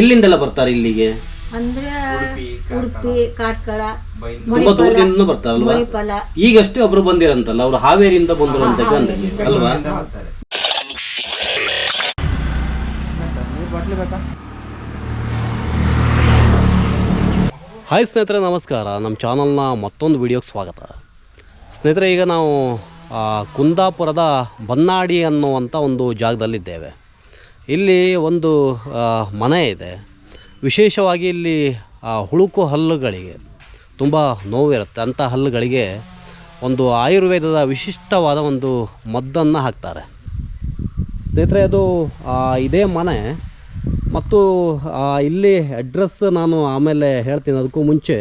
ಎಲ್ಲಿಂದೆಲ್ಲ ಬರ್ತಾರೆ ಇಲ್ಲಿಗೆ? ಅಂದ್ರೆ ಉಡುಪಿ ಕಾರ್ಕಳ ತುಂಬಾ ದೂರದಿಂದ ಬರ್ತಾರಲ್ವಾ? ಮಣಿಪಾಲ. ಈಗಷ್ಟೇ ಒಬ್ರು ಬಂದಿರಂತಲ್ಲ ಅವ್ರು ಹಾವೇರಿಯಿಂದ ಬಂದ್ರು ಅಂತ ಗಂಧಕ್ಕೆ ಅಲ್ವಾ ಹಾಯ್ ಸ್ನೇಹಿತರೆ ನಮಸ್ಕಾರ. ನಮ್ಮ ಚಾನಲ್ನ ಮತ್ತೊಂದು ವಿಡಿಯೋಗೆ ಸ್ವಾಗತ. ಸ್ನೇಹಿತರೆ ಈಗ ನಾವು ಕುಂದಾಪುರದ ಬನ್ನಾಡಿ ಅನ್ನುವಂಥ ಒಂದು ಜಾಗದಲ್ಲಿದ್ದೇವೆ. ಇಲ್ಲಿ ಒಂದು ಮನೆ ಇದೆ. ವಿಶೇಷವಾಗಿ ಇಲ್ಲಿ ಹುಳುಕು ಹಲ್ಲುಗಳಿಗೆ ತುಂಬ ನೋವಿರುತ್ತೆ. ಅಂಥ ಹಲ್ಲುಗಳಿಗೆ ಒಂದು ಆಯುರ್ವೇದದ ವಿಶಿಷ್ಟವಾದ ಒಂದು ಮದ್ದನ್ನು ಹಾಕ್ತಾರೆ. ಸ್ನೇಹಿತರೆ, ಅದು ಇದೇ ಮನೆ. ಮತ್ತು ಇಲ್ಲಿ ಅಡ್ರೆಸ್ ನಾನು ಆಮೇಲೆ ಹೇಳ್ತೀನಿ ಅದಕ್ಕೂ ಮುಂಚೆ.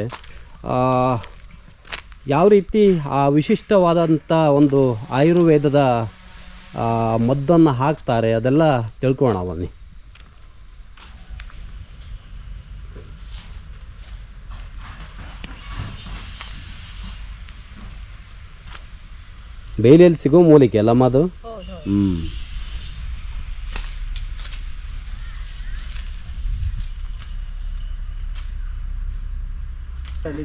ಯಾವ ರೀತಿ ಆ ವಿಶಿಷ್ಟವಾದಂಥ ಒಂದು ಆಯುರ್ವೇದದ ಮದ್ದನ್ನು ಹಾಕ್ತಾರೆ, ಅದೆಲ್ಲ ತಿಳ್ಕೋಣ ಬನ್ನಿ. ಬೇಲಿಯಲ್ಲಿ ಸಿಗೋ ಮೂಲಿಕೆ ಅಲ್ಲಮ್ಮ ಅದು ಹ್ಞೂ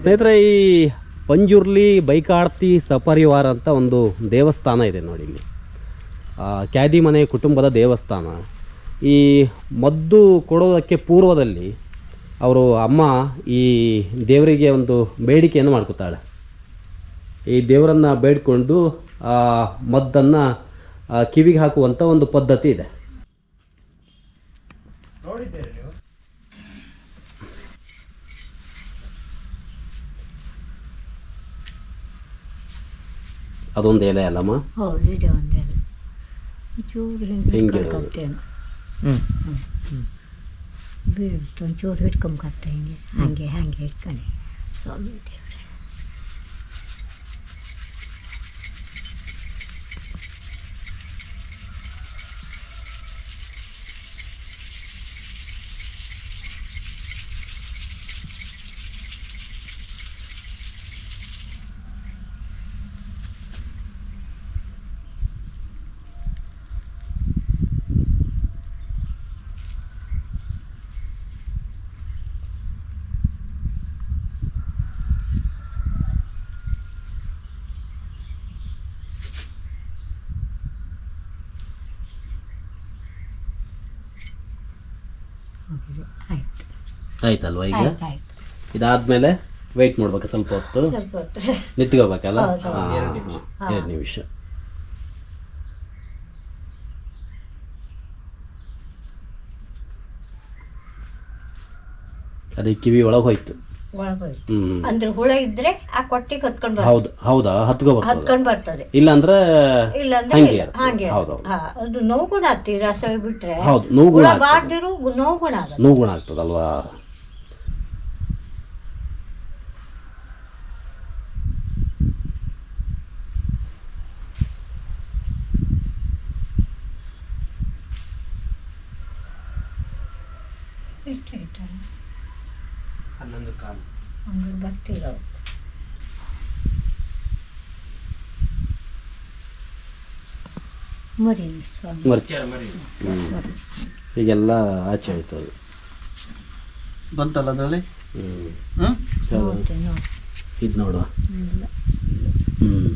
ಸ್ನೇಹಿತರೆ, ಈ ಪಂಜುರ್ಲಿ, ಬೈಕಾಡ್ತಿ, ಸಪರಿವಾರ ಅಂತ ಒಂದು ದೇವಸ್ಥಾನ ಇದೆ ನೋಡಿ ಇಲ್ಲಿ. ಆ, ಕ್ಯಾದಿ ಮನೆ ಕುಟುಂಬದ ದೇವಸ್ಥಾನ. ಈ ಮದ್ದು ಕೊಡೋದಕ್ಕೆ ಪೂರ್ವದಲ್ಲಿ ಅವರು ಅಮ್ಮ ಈ ದೇವರಿಗೆ ಒಂದು ಬೇಡಿಕೆಯನ್ನು ಮಾಡ್ಕೊತಾಳೆ ಈ ದೇವರನ್ನು ಬೇಡಿಕೊಂಡು ಆ ಮದ್ದನ್ನು ಕಿವಿಗೆ ಹಾಕುವಂಥ ಒಂದು ಪದ್ಧತಿ ಇದೆ. ಅದೊಂದು ಎಲೆ ಅಲ್ಲಮ್ಮ? ಹೌದು ಇದೆ ಒಂದೇ ಚೂರು ಹಿಂಗೆ ಹಿಂಗೆ ಹ್ಞೂ ಬೀಳ್ತು ಒಂಚೂರು ಹಿಡ್ಕೊಂಬತ್ತೆ ಹಿಂಗೆ ಹಾಗೆ ಹಾಗೆ ಹಿಡ್ಕೊಂಡು ಸ್ವಾಮಿ ದೇವ್ರೆ ಆಯ್ತು. ಆಯ್ತಲ್ವಾ ಈಗ? ಆಯ್ತು ಆಯ್ತು. ಇದಾದ್ಮೇಲೆ ವೆಯ್ಟ್ ಮಾಡ್ಬೇಕು ಸ್ವಲ್ಪ ಹೊತ್ತು. ಸ್ವಲ್ಪ ಹೊತ್ತು. ನಿಂತ್ಕೋಬೇಕಲ್ಲ? ಹೌದು. ಎರಡು ನಿಮಿಷ. ಅದೇ ಕಿವಿ ಒಳಗೆ ಹೋಯ್ತು. ಅಂದ್ರೆ ಹುಳ ಇದ್ರೆ ಆ ಕೊಟ್ಟಿಗೆ ಹತ್ಕೊಂಡು ಬರ್ತದೆ. ಹೌದು ಹೌದಾ? ಹತ್ಕೊ ಹತ್ಕೊಂಡು ಬರ್ತದೆ. ಇಲ್ಲ ಅಂದ್ರೆ ಇಲ್ಲಾಂದ್ರೆ ಹಂಗೆ ಇಲ್ಲ. ಅಂದ್ರೆ ಹಾಗೆ ಹೌದು ಹಾ, ಅದು ನೋವು ಗುಣ ಆಗ್ತಿ ರಸ ಬಿಟ್ರೆ. ಹೌದು ನೋವು ಗುಣ ಬಾರ್ದಿರು ನೋವು ಗುಣ ನೋವು ಗುಣ ಆಗ್ತದಲ್ವಾ? ಎಷ್ಟು ಕಾಲು. ಹಂಗೆ ಬರ್ತಿಲ್ಲ ಅವ್ರು. ಮರಿ. ಸ್ವಾಮಿ ಮರ್ಚಿ ಹ್ಮ್. ಈಗೆಲ್ಲ ಆಚೆ ಆಯ್ತು ಅದು. ಬಂತಲ್ಲ ಅದರಲ್ಲಿ? ನೋಡಿ ಇದು ನೋಡುವ. ಇಲ್ಲ. ಹ್ಮ್.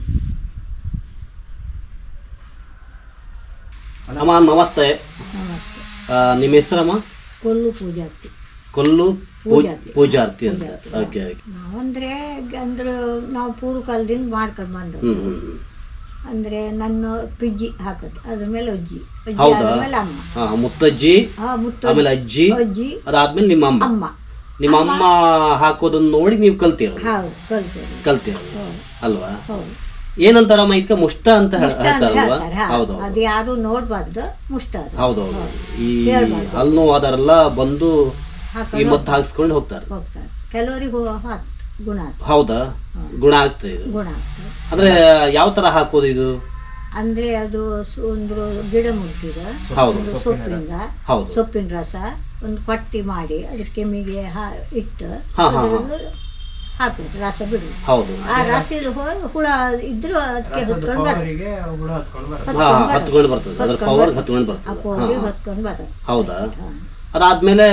ಅಮ್ಮ ನಮಸ್ತೆ. ನಮಸ್ತೆ. ನಿಮ್ಮ ಹೆಸರಮ್ಮ? ಕೊಲ್ಲು ಪೂಜಾರ್ತಿ. ಕೊಲ್ಲು ಪೂಜಾರ್ತಿ. ಪೂಜಾರ್ತಿ ಅಂತ. ಪೂಜಾರ್ತಿ. Okay okay. ನಾವಂದ್ರೆ ಅಂದ್ರೆ ನಾವು ಪೂರ್ವ ಕಾಲದಿಂದ ಮಾಡ್ಕೊಂಡು ಬಂದವು ಹ್ಮ್ ಹ್ಮ್ ಹ್ಮ್. ಅಂದ್ರೆ ನನ್ನ ಪಿಜ್ಜಿ ಹಾಕೋದು. ಅದ್ರ ಮೇಲೆ ಅಜ್ಜಿ. ಅಜ್ಜಿ ಹೌದಾ? ಆದ್ಮೇಲೆ ಅಮ್ಮ. ಹಾ ಮುತ್ತಜ್ಜಿ ಮುತ್ತು ಆಮೇಲೆ ಅಜ್ಜಿ ಅಜ್ಜಿ ಅದಾದ್ಮೇಲೆ ನಿಮ್ಮ ಅಮ್ಮ. ಅಮ್ಮ. ನಿಮ್ಮ ಅಮ್ಮ. ಹಾಕೋದನ್ನ ನೋಡಿ ನೀವು ಕಲ್ತಿರೋ ಹೌದು ಕಲ್ತೇವೆ ಕಲ್ತಿರೋ ಹೌದು. ಅಲ್ವಾ? ಹೌದು. ಏನಂತಾರಮ್ಮ ಇದಕ್ಕೆ? ಮುಷ್ಟ ಅಂತ ಹೇಳ್- ಮುಷ್ಟ ಅಂತ ಹೇಳ್ತಾರಲ್ವಾ? ಹೇಳ್ತಾರೆ ಹಾ. ಹೌದು ಅದು ಯಾರು ನೋಡ್ಬಾರ್ದು ಮುಷ್ಟ ಅದು. ಹೌದೌದು ಈ ಹೇಳ್ಬಾರ್ದು. ಹಲ್ಲು ನೋವಾದರೆಲ್ಲ ಬಂದು ಈ ಮದ್ದು ಹಾಕ್ಸ್ಕೊಂಡು ಹೋಗ್ತಾರೆ. ಹೋಗ್ತಾರೆ. ಕೆಲವರಿಗೆ ಗುಣ ಆಗ್ತದೆ. ಹೌದಾ? ಗುಣ ಆಗ್ತದೆ ಇದು. ಗುಣ ಆಗ್ತದೆ. ಅಂದ್ರೆ ಯಾವ ತರ ಹಾಕೋದು ಇದು? ಅಂದ್ರೆ ಅದು ಸು- ಒಂದು ಗಿಡ ಮುಟ್ಟಿದ ಹೌದು. ಒಂದು ಸೊಪ್ಪಿಂದ ಹೌದು. ಸೊಪ್ಪಿನ ರಸ ಒಂದು ಪಟ್ಟಿ ಮಾಡಿ ಅದಕ್ಕೆ ಕೆಮ್ಮಿಗೆ ಹಾ ಇಟ್ಟು ಹಾ, ಹಾ, ಹಾ. ಅದರದ್ದು ಹಾಕುದು ರಸ ಬಿಡು ಹೌದು. ಆ ರಸ ಹೋಗಿ ಹುಳ ಇದ್ರು ಅದಕ್ಕೆ ಹೊತ್ಕೊಂಡು ಬರ್ತದೆ. ಹಾ, ಹತ್ಕೊಂಡು ಬರ್ತದೆ. ಅದ್ರ ಪವರ್ ಹತ್ಕೊಂಡು ಆ ಬರ್ತದೆ ಪೌಡಿ ಹೊತ್ಕೊಂಡು ಬರ್ತದೆ. ಹೌದಾ? ಹಾ. ಅದಾದ್ಮೇಲೆ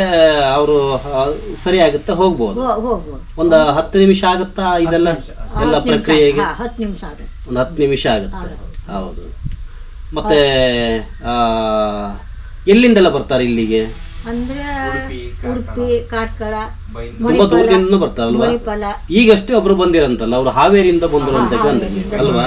ಅವರು ಸರಿ ಆಗುತ್ತೆ ಹೋಗ್ಬೋದು. ಒಂದು ಹತ್ತು ನಿಮಿಷ ಆಗುತ್ತಾ ಇದೆಲ್ಲ? ಎಲ್ಲ ಪ್ರಕ್ರಿಯೆಗೆ? ಹತ್ತು ನಿಮಿಷ ಆಗುತ್ತೆ. ಒಂದು ಹತ್ತು ನಿಮಿಷ ಆಗುತ್ತೆ. ಹೌದು. ಮತ್ತೆ ಆ, ಎಲ್ಲಿಂದೆಲ್ಲ ಬರ್ತಾರೆ ಇಲ್ಲಿಗೆ? ಅಂದ್ರೆ ಉಡುಪಿ ಕಾರ್ಕಳ. ತುಂಬಾ ದೂರದಿಂದ ಬರ್ತಾರಲ್ವಾ? ಮಣಿಪಾಲ. ಈಗಷ್ಟೇ ಒಬ್ರು ಬಂದಿರಂತಲ್ಲ ಅವ್ರು ಹಾವೇರಿಯಿಂದ ಬಂದ್ರು ಅಂತ ಅಲ್ವಾ?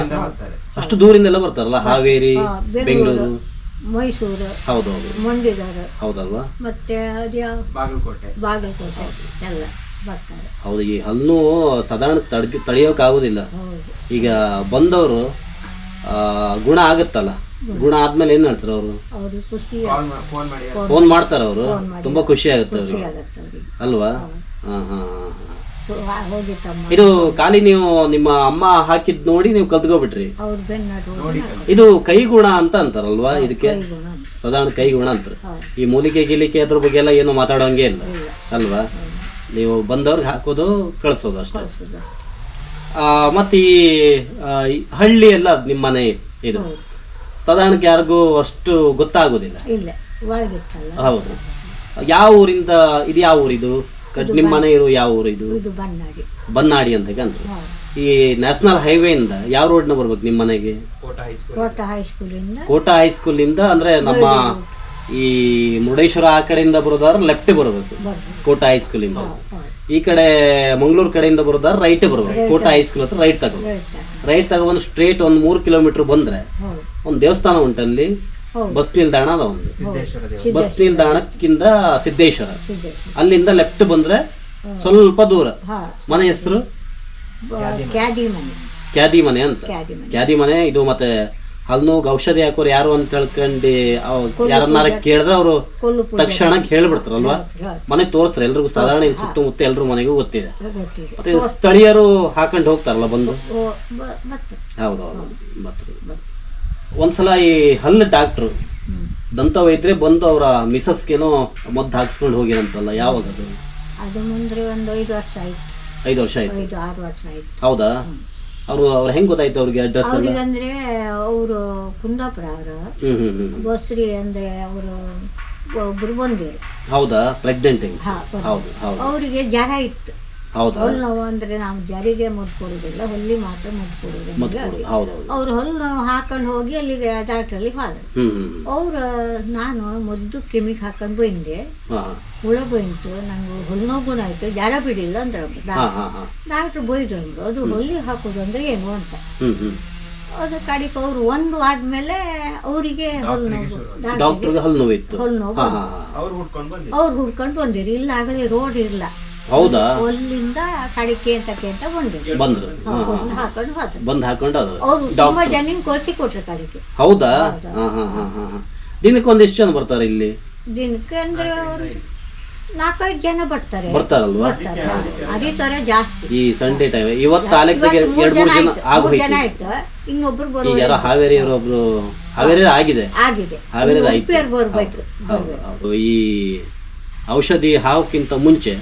ಅಷ್ಟು ದೂರಿಂದೆಲ್ಲ ಬರ್ತಾರಲ್ಲ ಹಾವೇರಿ ಬೆಂಗಳೂರು. ಮೈಸೂರು ಹೌದು ಮಂಡಿದಾರ ಹೌದಲ್ವಾ? ಮತ್ತೆ ಅದ್ಯಾವ ಬಾಗಲಕೋಟೆ. ಬಾಗಲಕೋಟೆ. ಎಲ್ಲ ಬರ್ತಾರೆ. ಹೌದು ಈ ಹಲ್ಲು ಸಾಧಾರಣ ತಡ್ಕ ತಡೆಯೋಕ್ಕಾಗೋದಿಲ್ಲ ಹೌದು. ಈಗ ಬಂದವರು ಗುಣ ಆಗುತ್ತಲ್ಲ? ಗುಣ ಆದ್ಮೇಲೆ ಏನ್ ಹೇಳ್ತಾರೆ ಅವರು? ಖುಷಿ ಫೋನ್ ಫೋನ್ ಮಾಡಿ ಫೋನ್ ಮಾಡ್ತಾರೆ ಅವರು ತುಂಬಾ ಖುಷಿ ಆಗುತ್ತೆ ಖುಷಿ ಅವ್ರಿಗೆ. ಆಗತ್ತೆ ಅವ್ರಿಗೆ. ಅಲ್ವಾ? ಹಾ ಹಾ ಹಾ, ಹಾ. ಹೋ- ಹೋಗಿತ್ತಮ್ಮ. ಇದು ಖಾಲಿ ನೀವು ನಿಮ್ಮ ಅಮ್ಮ ಹಾಕಿದ್ ನೋಡಿ ನೀವು ಕಲ್ತ್ಕೊಬಿಟ್ರಿ. ಅವ್ರ ಬೆನ್ನ ನೋಡಿ. ಇದು ಕೈಗುಣ ಅಂತ ಅಂತಾರಲ್ವಾ ಇದಕ್ಕೆ? ಗುಣ ಅಂತ. ಸಾಧಾರಣ ಕೈಗುಣ ಅಂತಾರೆ. ಈ ಮೂಲಿಕೆ ಗಿಲಿಕೆ ಅದ್ರ ಬಗ್ಗೆ ಎಲ್ಲ ಏನು ಮಾತಾಡೋಂಗೆ ಇಲ್ಲ ಅಲ್ವಾ? ನೀವು ಬಂದವ್ರಿಗೆ ಹಾಕೋದು ಕಳಿಸೋದು ಅಷ್ಟೇ. ಮತ್ತೆ ಈ ಹಳ್ಳಿ ಎಲ್ಲ ನಿಮ್ಮ ಮನೆ ಇದು. ಸಾಧಾರಣಕ್ಕೆ ಯಾರಿಗೂ ಅಷ್ಟು ಗೊತ್ತಾಗೋದಿಲ್ಲ. ಹೌದು. ಯಾವ ಊರಿಂದ ಇದು ಯಾವ ಊರಿದು? ಕ- ನಿಮ್ಮ ಮನೆ ಇರೋ ಯಾವ ಊರು ಇದು? ಇದು ಬನ್ನಾಡಿ. ಬನ್ನಾಡಿ ಅಂತ ಕಂಡ್ರು ಈ ನ್ಯಾಷನಲ್ ಹೈವೇ ಇಂದ ಯಾವ ರೋಡ್ನ ಬರ್ಬೇಕು ನಿಮ್ಮ ಮನೆಗೆ? ಕೋಟ ಹೈಸ್ಕೂಲ್ ಕೋಟ ಹೈಸ್ಕೂಲಿಂದ ಕೋಟಾ ಹೈಸ್ಕೂಲ್ ಇಂದ ಅಂದ್ರೆ ನಮ್ಮ ಈ ಮುರುಡೇಶ್ವರ ಆ ಕಡೆಯಿಂದ ಬರೋದಾದ್ರೆ ಲೆಫ್ಟ್ ಬರಬೇಕು. ಕೋಟ ಹೈಸ್ಕೂಲ್ ಇಂದ ಈ ಕಡೆ ಮಂಗಳೂರು ಕಡೆಯಿಂದ ಬರೋದಾದ್ರೆ ರೈಟ್ ಬರಬೇಕು. ಕೋಟಾ ಹೈಸ್ಕೂಲ್ ಹತ್ರ ರೈಟ್ ತಗೋಬೇಕು ಹೇಳ್ತಾರೆ ರೈಟ್ ತಗೊಂಡು ಸ್ಟ್ರೇಟ್ ಒಂದು ಮೂರು ಕಿಲೋಮೀಟರ್ ಬಂದ್ರೆ ಒಂದು ದೇವಸ್ಥಾನ ಉಂಟಲ್ಲಿ. ಬಸ್ ನಿಲ್ದಾಣ ಅದ ಒಂದು. ಸಿದ್ದೇಶ್ವರ ದೇವ ಬಸ್ ನಿಲ್ದಾಣಕ್ಕಿಂತ ಸಿದ್ದೇಶ್ವರ. ಅಲ್ಲಿಂದ ಲೆಫ್ಟ್ ಬಂದ್ರೆ ಸ್ವಲ್ಪ ದೂರ. ಮನೆ ಹೆಸರು? ಕ್ಯಾದಿ ಮನೆ ಕ್ಯಾದಿ ಮನೆ ಅಂತ. ಕ್ಯಾದಿ ಮನೆ ಇದು ಮತ್ತೆ ಹಲ್ನೋಗ್ ಔಷಧಿ ಹಾಕೋರು ಯಾರು ಅಂತ ತಿಳ್ಕೊಂಡು ಅವ್- ಯಾರನ್ನಾರ ಕೇಳಿದ್ರೆ ಅವರು ತಕ್ಷಣ ಹೇಳ್ಬಿಡ್ತಾರಲ್ವಾ? ಮನೆಗೆ ಮನೆ ತೋರಿಸ್ತಾರೆ ಎಲ್ರಿಗೂ ಸಾಧಾರಣ ಇಲ್ಲಿ ಸುತ್ತಮುತ್ತ ಎಲ್ಲರೂ ಮನೆಗೂ ಗೊತ್ತಿದೆ. ಮತ್ತೆ ಸ್ಥಳೀಯರು ಹಾಕೊಂಡು ಹೋಗ್ತಾರಲ್ಲ ಬಂದು? ಹೌದೌದು ಮತ್ತೆ. ಒಂದ್ಸಲ ಈ ಹಲ್ಲು ಡಾಕ್ಟ್ರು ದಂತ ವೈದ್ಯರೇ ಬಂದು ಅವರ ಮಿಸಸ್ಗೇನೋ ಮದ್ದು ಹಾಕ್ಸ್ಕೊಂಡು ಹೋಗಿರಂತಲ್ಲ ಯಾವಾಗ ಅದು? ಅದು ಮುಂದ್ರೆ ಒಂದು ಐದು ವರ್ಷ ಆಯ್ತು. ಐದು ವರ್ಷ ಆಯ್ತು? ಐದು ಆರು ವರ್ಷ ಆಯ್ತು. ಹೌದಾ? ಅವರು ಅವ್ರು ಹೆಂಗ್ ಗೊತ್ತಾಯ್ತು ಅವ್ರಿಗೆ ಅಡ್ರೆಸ್ ಅಂದ್ರೆ ಅವರು ಕುಂದಾಪುರ ಅವರು. ಹ್ಮ್ ಹ್ಮ್ ಹ್ಮ್ ಬಸ್ರಿ ಅಂದ್ರೆ ಅವರು ಒಬ್ರು ಬಂದಿರು ಹೌದಾ? ಪ್ರೆಗ್ನೆಂಟ್ ಹೌದು ಹೌದು. ಅವರಿಗೆ ಜ್ವರ ಇತ್ತು. ಹೌದಾ? ಹೊಲ್ ನೋವು ಅಂದ್ರೆ ನಾವು ಜರಿಗೆ ಮದ್ದು ಕೊಡುದಿಲ್ಲ ಹೊಲ್ಲಿ ಮಾತ್ರ ಮದ್ದು ಕೊಡುದು ಅವ್ರ ಕೊಡು ಅವ್ರು ಹೊಲ್ ನೋವು ಹಾಕೊಂಡು ಹೋಗಿ ಅಲ್ಲಿಗೆ ಡಾಕ್ಟ್ರಲ್ಲಿ ಅಲ್ಲಿ ಹ್ಮ್ ಹ್ಮ್ ಹ್ಮ್. ಅವ್ರು ನಾನು ಮದ್ದು ಕೆಮಿಕ್ ಹಾಕೊಂಡು ಬಂದೆ. ಹಾ. ಹುಳ ಬಂತು ನಂಗೆ ಹೊಲ್ ನೋವು ಗುಣ ಆಯ್ತು ಜ್ವರ ಬಿಡಿಲ್ಲ ಅಂದ್ರೆ ಹಾ ಹಾ ಹಾ. ಡಾಕ್ಟ್ರು ಬೈದ್ರು ಅಂದ್ರು ಅದು ಹೊಲ್ಲಿ ಹಾಕೋದು ಅಂದ್ರೆ ಏನು ಅಂತ. ಹ್ಮ್ ಹ್ಮ್. ಅದು ಕಾಡಿ ಅವ್ರು ಒಂದು ಆದ್ಮೇಲೆ ಅವರಿಗೆ ಹೊಲ್ ನೋವು ಡಾಕ್ಟ್ರಿಗೆ ಡಾಕ್ಟರ್ಗೆ ಹಲ್ಲು ನೋವಿತ್ತು ಹೊಲ್ ನೋವು ಹಾ ಹಾ ಹಾ. ಅವ್ರು ಹುಡ್ಕೊಂಡು ಬಂದಿದ್ರು ಅವ್ರು ಹುಡ್ಕೊಂಡು ಬಂದಿರಿ ಇಲ್ಲ ಆಗಲೇ ರೋಡ್ ಇಲ್ಲ ಹೌದಾ? ಅಲ್ಲಿಂದ ಕಡಿಕೆ ಅಂತ ಕೇಂತ ಬಂದ್ರು. ಬಂದ್ರು ಬಂದು ಹಾಕೊಂಡು ಹೋದ್ರು. ಬಂದ್ ಹಾಕೊಂಡು ಅದು ಅವ್ರು ತುಂಬಾ ಜನ ಕಳ್ಸಿ ಕೊಟ್ರು ಕಡಿಕೆ. ಹೌದಾ? ಹಾ ಹಾ ಹಾ ಹಾ ಹಾ. ದಿನಕ್ಕೆ ಒಂದ್ ಎಷ್ಟು ಜನ ಬರ್ತಾರೆ ಇಲ್ಲಿ? ದಿನಕ್ಕೆ ಅಂದ್ರೆ ಒಂದು ನಾಲ್ಕೈದು ಜನ ಬರ್ತಾರೆ. ಬರ್ತಾರಲ್ವಾ? ಬರ್ತಾರೆ. ಅದೇ ತರ ಜಾಸ್ತಿ. ಈ ಸಂಡೇ ಟೈಮ್ ಇವತ್ತು ಮೂರ್ ಎರಡ್ ಮೂರು ಜನ ಆಗೋಯ್ತು ಆಯ್ತು. ಇನ್ನೊಬ್ರು ಬರೋ ಯಾರೋ ಹಾವೇರಿಯವರು ಒಬ್ರು ಹಾವೇರಿ ಆಗಿದೆ. ಆಗಿದೆ. ಹಾವೇರಿ ಆಯ್ತು. ಬರ್ಬೇಕು. ಈ ಔಷಧಿ ಹಾವಕ್ಕಿಂತ ಮುಂಚೆ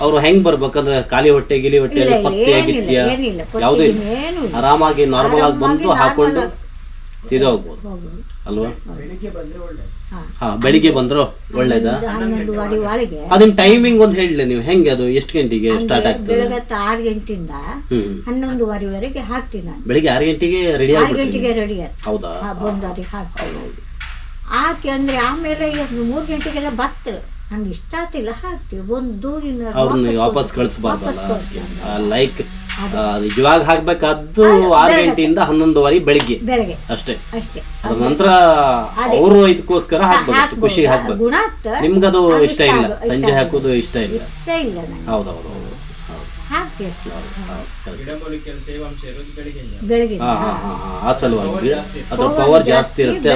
ಅವರು ಹೆಂಗ್ ಬರ್ಬೇಕಂದ್ರೆ ಖಾಲಿ ಹೊಟ್ಟೆ ಗಿಲಿ ಹೊಟ್ಟೆ ಇಲ್ಲ, ಇಲ್ಲ, ಪತ್ತೆ ಏನಿಲ್ಲ, ಗಿತ್ಯ ಏನಿಲ್ಲ, ಪಥ್ಯ ಯಾವುದೂ ಇಲ್ಲ. ಏನೂ ಇಲ್ಲ. ಆರಾಮಾಗಿ ನಾರ್ಮಲ್ ಆಗಿ ಬಂದು ಆರಾಮಾಗಿ ಹಾಕೊಂಡು normal ಸೀದಾ ಹೋಗ್ಬೋದು. ಅಲ್ವಾ? ಬಂದ್ರೆ ಒಳ್ಳೆ ಹಾ. ಹಾ ಬೆಳಿಗ್ಗೆ ಬಂದ್ರು ಒಳ್ಳೇದ? ಹನ್ನೊಂದುವರೆ ಒಳಗೆ. ಅದನ್ನ ಟೈಮಿಂಗ್ ಒಂದು ಹೇಳಿ ನೀವು ಹೆಂಗೆ ಅದು ಎಷ್ಟು ಗಂಟೆಗೆ ಸ್ಟಾರ್ಟ್ ಆಗ್ತದೆ? ಬೆಳಗತ್ತ ಆರು ಗಂಟೆಯಿಂದ ಹ್ಮ್. ಹನ್ನೊಂದುವರೆವರೆಗೆ ಹಾಕ್ತೀನಿ ನಾನು. ಬೆಳಿಗ್ಗೆ ಆರು ಗಂಟೆಗೆ ರೆಡಿ ಆರು ಆಗ್ಬಿಡ್ತೀನಿ. ಗಂಟೆಗೆ ರೆಡಿ ಆಯ್ತು ಹೌದಾ? ಬಂದವ್ರಿಗೆ ಹಾಕ್ತೀನಿ. ಹಾಕಿ ಅಂದ್ರೆ ಆಮೇಲೆ ಮೂರು ಗಂಟೆಗೆಲ್ಲ ಬರ್ತರು ನಂಗೆ ಇಷ್ಟ ಆಗ್ತಿಲ್ಲ ಹಾಕ್ತೀವಿ. ಒಂದು ದೂರಿನ ಅವ್ರನ್ನ ವಾಪಸ್ ಕಳಿಸ್ಬಾರ್ದಲ್ಲ ಲೈಕ್ ನಿಜವಾಗ ಹಾಕ್ಬೇಕಾದ್ದು ಆರು ಗಂಟೆಯಿಂದ ಹನ್ನೊಂದುವರೆ ಬೆಳಿಗ್ಗೆ. ಬೆಳಗ್ಗೆ. ಅಷ್ಟೇ. ಅಷ್ಟೇ. ಅದ್ರ ನಂತರ ಅವರು ಇದಕ್ಕೋಸ್ಕರ ಹಾಕ್ಬೇಕು ಖುಷಿ ಹಾಕ್ಬೇಕು ನಿಮ್ಗದು ಅದು ಇಷ್ಟ ಇಲ್ಲ. ಸಂಜೆ ಹಾಕೋದು ಇಷ್ಟ ಇಲ್ಲ. ಇಷ್ಟ ಇಲ್ಲ ಹೌದೌದು ಆ ಸಲುವಾಗಿ. ಅದ್ರ ಪವರ್ ಜಾಸ್ತಿ ಇರುತ್ತೆ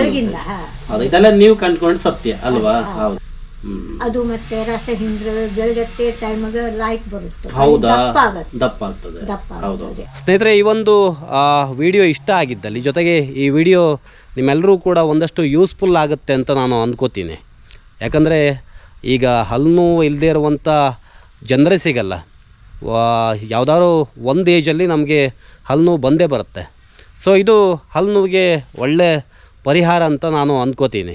ಇದೆಲ್ಲ ನೀವು ಕಂಡ್ಕೊಂಡು ಸತ್ಯ ಅಲ್ವಾ? ಹೌದು. ಅದು ಮತ್ತೆ ರಸ ಹಿಂದ್ರೆ ಬೆಳಗತ್ತೆ ಟೈಮಾಗ ಲೈಟ್ ಬರುತ್ತೆ. ಹೌದಾ? ದಪ್ಪ ಆಗತ್ತೆ ದಪ್ಪ ಆಗ್ತದೆ ದಪ್ಪ ಹೌದು. ಸ್ನೇಹಿತರೆ ಈ ಒಂದು ವಿಡಿಯೋ ಇಷ್ಟ ಆಗಿದ್ದಲ್ಲಿ ಜೊತೆಗೆ ಈ ವಿಡಿಯೋ ನಿಮ್ಮೆಲ್ಲರೂ ಕೂಡ ಒಂದಷ್ಟು ಯೂಸ್ಫುಲ್ ಆಗುತ್ತೆ ಅಂತ ನಾನು ಅಂದ್ಕೋತೀನಿ. ಯಾಕಂದರೆ ಈಗ ಹಲ್ಲು ಇಲ್ಲದೇ ಇರುವಂಥ ಜನರೇ ಸಿಗಲ್ಲ. ಯಾವುದಾದ್ರು ಒಂದು ಏಜಲ್ಲಿ ನಮಗೆ ಹಲ್ಲು ನೋವು ಬಂದೇ ಬರುತ್ತೆ. ಸೊ ಇದು ಹಲ್ಲು ನೋವಿಗೆ ಒಳ್ಳೆ ಪರಿಹಾರ ಅಂತ ನಾನು ಅಂದ್ಕೋತೀನಿ.